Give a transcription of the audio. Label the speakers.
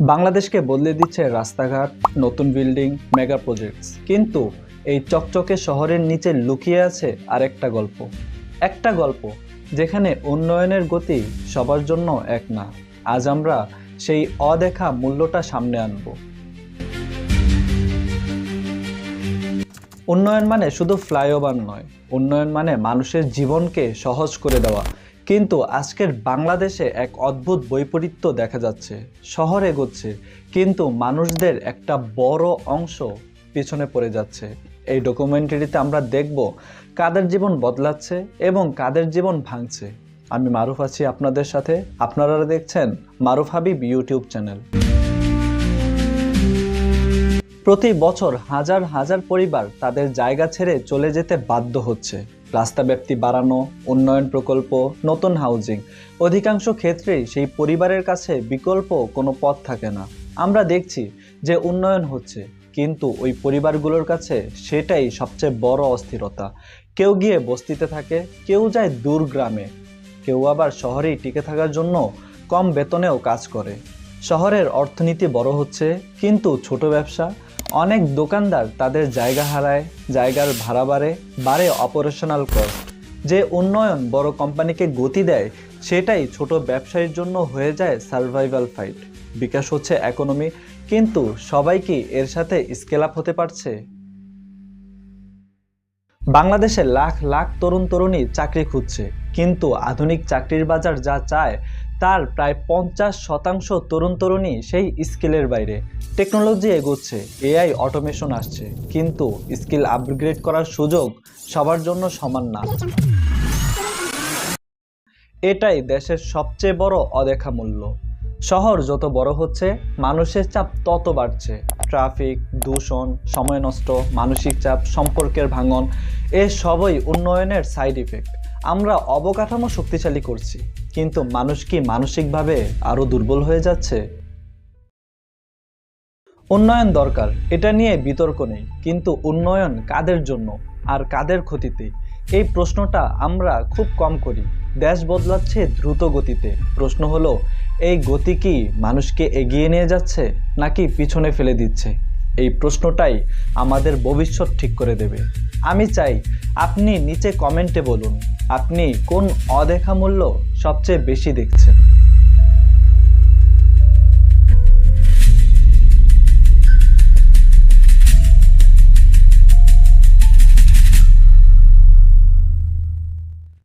Speaker 1: বাংলাদেশকে বদলে দিচ্ছে রাস্তাঘাট, নতুন বিল্ডিং, মেগা প্রজেক্টস। কিন্তু এই চকচকে শহরের নিচে লুকিয়ে আছে আরেকটা গল্প। একটা গল্প যেখানে উন্নয়নের গতি সবার জন্য এক না। আজ আমরা সেই অদেখা মূল্যটা সামনে আনব। উন্নয়ন মানে শুধু ফ্লাইওভার নয়, উন্নয়ন মানে মানুষের জীবনকে সহজ করে দেওয়া। কিন্তু আজকের বাংলাদেশে এক অদ্ভুত বৈপরীত্য দেখা যাচ্ছে। শহর এগোচ্ছে, কিন্তু মানুষদের একটা বড় অংশ পিছনে পড়ে যাচ্ছে। এই ডকুমেন্টারিতে আমরা দেখব কাদের জীবন বদলাচ্ছে এবং কাদের জীবন ভাঙছে। আমি মারুফ আছি আপনাদের সাথে। আপনারা দেখছেন মারুফ হাবিব ইউটিউব চ্যানেল। প্রতি বছর হাজার হাজার পরিবার তাদের জায়গা ছেড়ে চলে যেতে বাধ্য হচ্ছে। রাস্তা ব্যাপ্তি বাড়ানো, উন্নয়ন প্রকল্প, নতুন হাউজিং অধিকাংশ ক্ষেত্রেই সেই পরিবারের কাছে বিকল্প কোনো পথ থাকে না। আমরা দেখছি যে উন্নয়ন হচ্ছে, কিন্তু ওই পরিবারগুলোর কাছে সেটাই সবচেয়ে বড় অস্থিরতা। কেউ গিয়ে বস্তিতে থাকে, কেউ যায় দূর গ্রামে। কেউ আবার শহরেই টিকে থাকার জন্য কম বেতনেও কাজ করে। শহরের অর্থনীতি বড় হচ্ছে, কিন্তু ছোট ব্যবসা অনেক দোকানদার তাদের জায়গা হারায়, জায়গার ভাড়া বাড়ে বাড়ে অপারেশনাল কস্ট যে উন্নয়ন বড় কোম্পানিকে গতি দেয়, সেটাই ছোট ব্যবসায়ীর জন্য হয়ে যায় সার্ভাইভাল ফাইট বিকাশ হচ্ছে ইকোনমি কিন্তু সবাই কি এর সাথে স্কেল আপ হতে পারছে? বাংলাদেশে লাখ লাখ তরুণ তরুণী চাকরি খুঁজছে, কিন্তু আধুনিক চাকরির বাজার যা চায় তার প্রায় পঞ্চাশ শতাংশ তরুণ তরুণী সেই স্কিলের বাইরে। টেকনোলজি এগোচ্ছে, এআই অটোমেশন আসছে, কিন্তু স্কিল আপগ্রেড করার সুযোগ সবার জন্য সমান না। এটাই দেশের সবচেয়ে বড় অদেখা মূল্য শহর যত বড় হচ্ছে, মানুষের চাপ তত বাড়ছে। ট্রাফিক, দূষণ, সময় নষ্ট, মানসিক চাপ, সম্পর্কের ভাঙন, এ সবই উন্নয়নের সাইড ইফেক্ট। আমরা অবকাঠামো শক্তিশালী করছি, কিন্তু মানুষ কি মানসিকভাবে আরও দুর্বল হয়ে যাচ্ছে? উন্নয়ন দরকার, এটা নিয়ে বিতর্ক নেই, কিন্তু উন্নয়ন কাদের জন্য আর কাদের ক্ষতিতে? এই প্রশ্নটা আমরা খুব কম করি, দেশ বদলাচ্ছে দ্রুত গতিতে। প্রশ্ন হলো, এই গতি কি মানুষকে এগিয়ে নিয়ে যাচ্ছে নাকি পিছনে ফেলে দিচ্ছে? এই প্রশ্নটাই আমাদের ভবিষ্যৎ ঠিক করে দেবে। আমি চাই আপনি নিচে কমেন্টে বলুন, আপনি কোন অদেখা মূল্য সবচেয়ে বেশি দেখছেন?